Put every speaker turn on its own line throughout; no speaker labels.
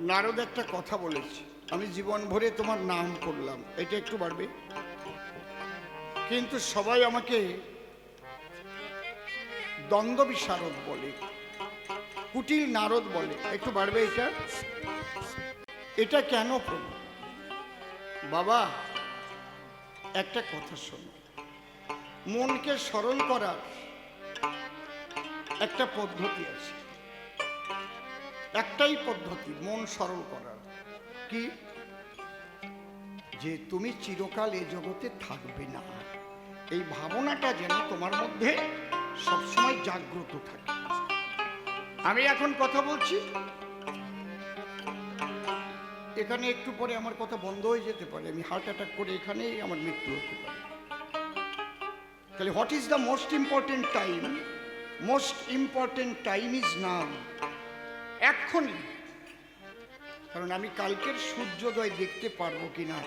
নারদ একটা কথা বলেছে, আমি জীবন ভরে তোমার নাম করলাম। এটা একটু বাড়বে। কিন্তু সবাই আমাকে দ্বন্দ্ব বিশারদ বলে, কুটিল নারদ বলে। একটু বাড়বে এটা? এটা কেন প্রভু? বাবা, একটা কথা শোনো। মনকে স্মরণ করার একটা পদ্ধতি আছে। একটাই পদ্ধতি, মন সরল করার। কি? যে তুমি চিরকাল এ জগতে থাকবে না। এই ভাবনাটা যেন তোমার মধ্যে সবসময় জাগ্রত থাকে। আমি এখন কথা বলছি। এখানে একটু পরে আমার কথা বন্ধ হয়ে যেতে পারে। আমি হার্ট অ্যাটাক করে এখানেই আমার মৃত্যু হতে পারে। তাহলে what is the most important time most important time is now এক্ষুনি। কারণ আমি কালকের সূর্যোদয় দেখতে পারব কিনা,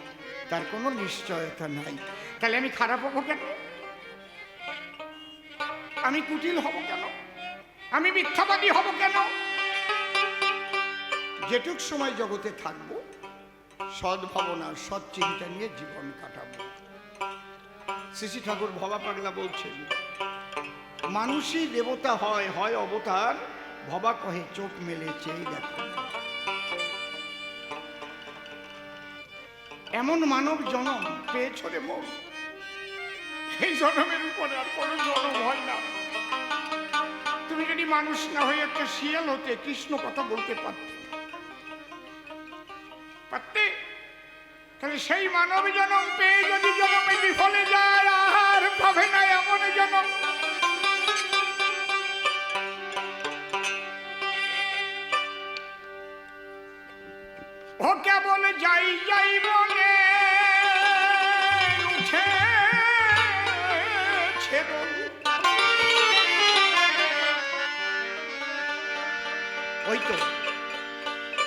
তার কোনো নিশ্চয়তা নাই। তাহলে আমি খারাপ হব কেন? আমি কুটিল হব কেন? আমি মিথ্যাবাদী হব কেন? যেটুক সময় জগতে থাকব, সদ্ভাবনা সৎ চিন্তা নিয়ে জীবন কাটাবো। শ্রী ঠাকুর ভবা পাগলা বলছেন, মানুষই দেবতা হয় হয় অবতার ভবা কহে, চোখ মেলে চেয়ে দেখো। এমন মানব জনম পেয়েছ রে মন এই জনমের উপরে আর কোনো জনম হয় না। তুমি যদি মানুষ না হয়ে একটা শিয়াল হতে, কৃষ্ণ কথা বলতে পারতে। পারতে? তাহলে সেই মানব জনম পেয়ে যদি জনমে বিফলে যায়, আর পাবে না এমন জনম। ও কেবল যাই যাই বলে উঠে ওই তো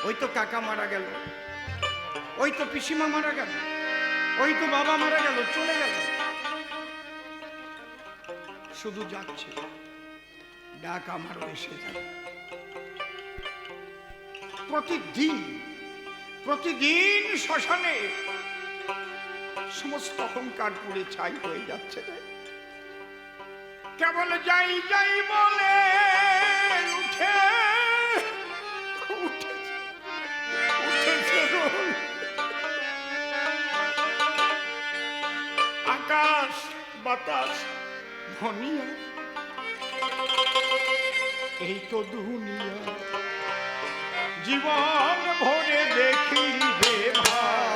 ওই তো কাকা মারা গেল। ওই তো পিসিমা মারা গেল। ওই তো বাবা মারা গেল, চলে গেল। শুধু যাচ্ছে। ডাক আমারও এসে যাবে প্রতিদিন প্রতিদিন শ্মশানে সমস্ত অহংকার পুড়ে ছাই হয়ে যাচ্ছে। কেবল যাই যাই বলে উঠে আকাশ, বাতাস, ধনিয়া, এই তো দুনিয়া। জীবন ভরে দেখিবে ভাই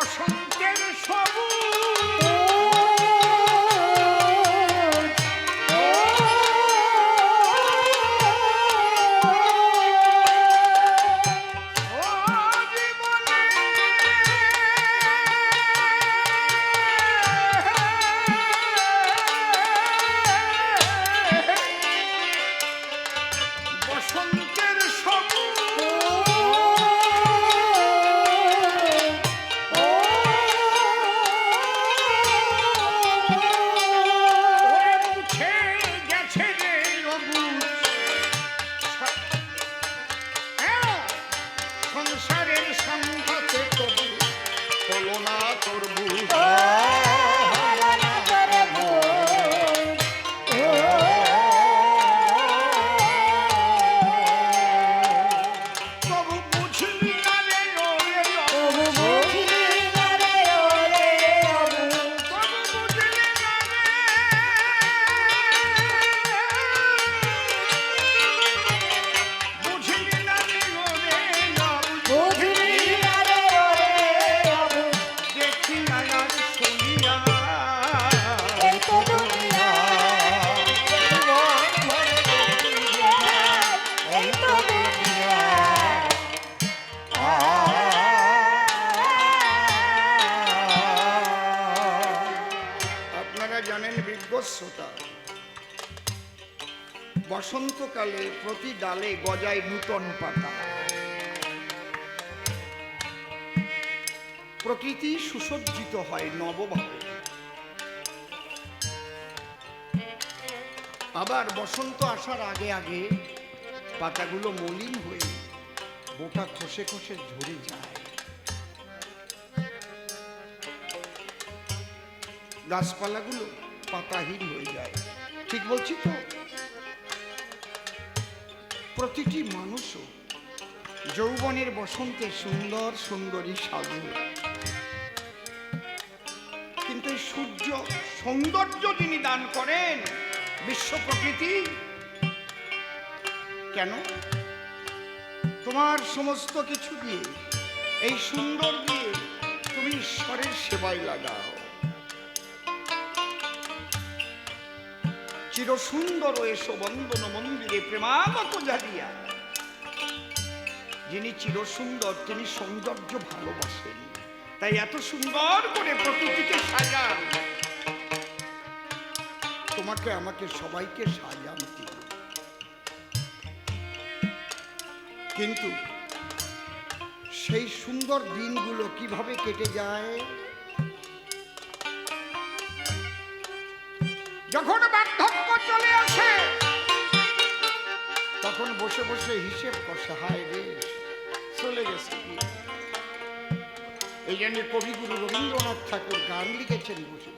বসন্তের সবুজ ও জীবনে বসন্তকালে প্রতি ডালে গজায় নূতন পাতা। প্রকৃতি সুসজ্জিত হয় নবভাবে। আবার বসন্ত আসার আগে আগে পাতাগুলো মলিন হয়ে বোটা খসে খসে ঝরে যায়। গাছপালাগুলো পাতাহীন হয়ে যায়। ঠিক বলছি তো? প্রতিটি মানুষও যৌবনের বসন্তে সুন্দর, সুন্দরী সাজু কিন্তু সূর্য সৌন্দর্য যিনি দান করেন, বিশ্ব প্রকৃতি, কেন? তোমার সমস্ত কিছু দিয়ে, এই সুন্দর দিয়ে তুমি ঈশ্বরের সেবায় লাগাও চির সুন্দর এসো বন্দন মন্দিরে প্রেমাগত জালিয়া যিনি চির সুন্দর তিনি সৌন্দর্য ভালোবাসেন। তাই এত সুন্দর করে প্রকৃতিকে সাজান। তোমাকে, আমাকে সবাইকে সাজান কিন্তু সেই সুন্দর দিনগুলো কীভাবে কেটে যায়? যখন বার্ধক্য চলে আসে, তখন বসে বসে হিসেব কষে হায় রে, চলে গেছে কি? এই জন্য কবিগুরু রবীন্দ্রনাথ ঠাকুর গান লিখেছেন বসে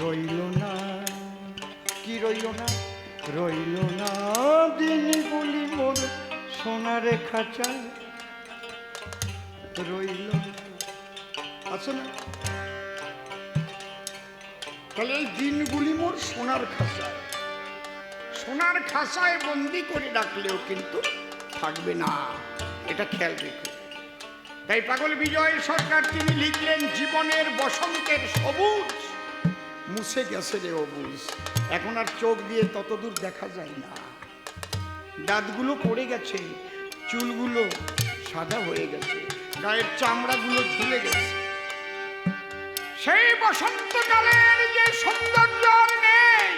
রইল না, কি রইল না? রইল না দিনগুলি মোর সোনারে খাঁচা রইল না না? তাহলে এই দিনগুলি মোর সোনার খাঁচায় সোনার খাঁচায় বন্দি করে কিন্তু থাকবে না। এটা খেয়াল তাই পাগল বিজয় সরকার তিনি লিখলেন, জীবনের বসন্তের সবুজ মুছে গেছে রে অবুজ। এখন আর চোখ দিয়ে ততদূর দেখা যায় না। দাঁতগুলো পড়ে গেছে, চুলগুলো সাদা হয়ে গেছে, গায়ের চামড়াগুলো ঝুলে গেছে। সেই বসন্তকালের যে সৌন্দর্য নেই,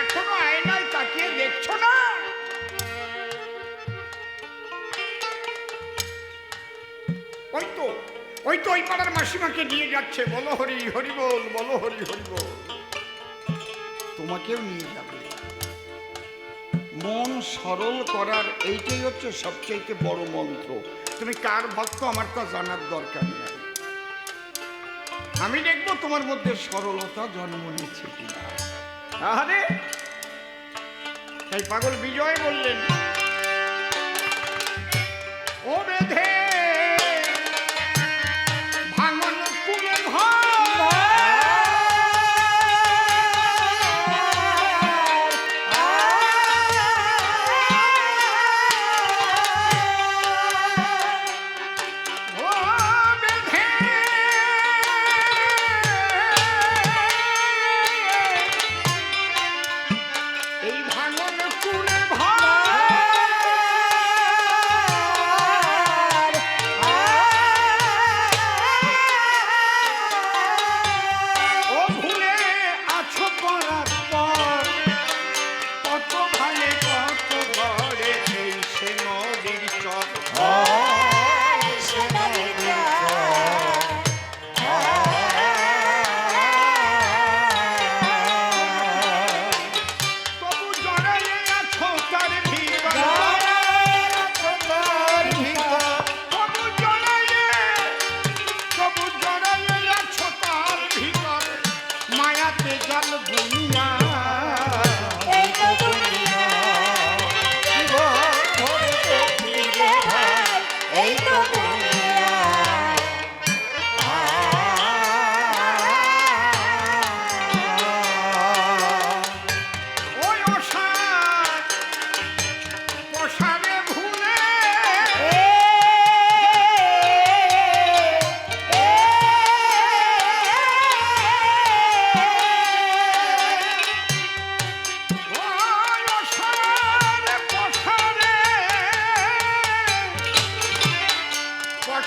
এখনও আয়নায় তাকিয়ে দেখছ না? ওই তো ওই তো ওই পাড়ার মাসিমাকে নিয়ে যাচ্ছে। বলো হরি হরি বল, বলো হরি হরি বল। তোমাকেও নিয়ে যাবে। মন সরল করার এইটাই হচ্ছে সবচেয়ে বড় মন্ত্র। তুমি কার ভক্ত আমার তো জানার দরকার নাই। আমি দেখব তোমার মধ্যে সরলতা জন্ম নিচ্ছে কিনা। আরে পাগল বিজয় বললেন ও বেধে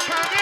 Shabbat.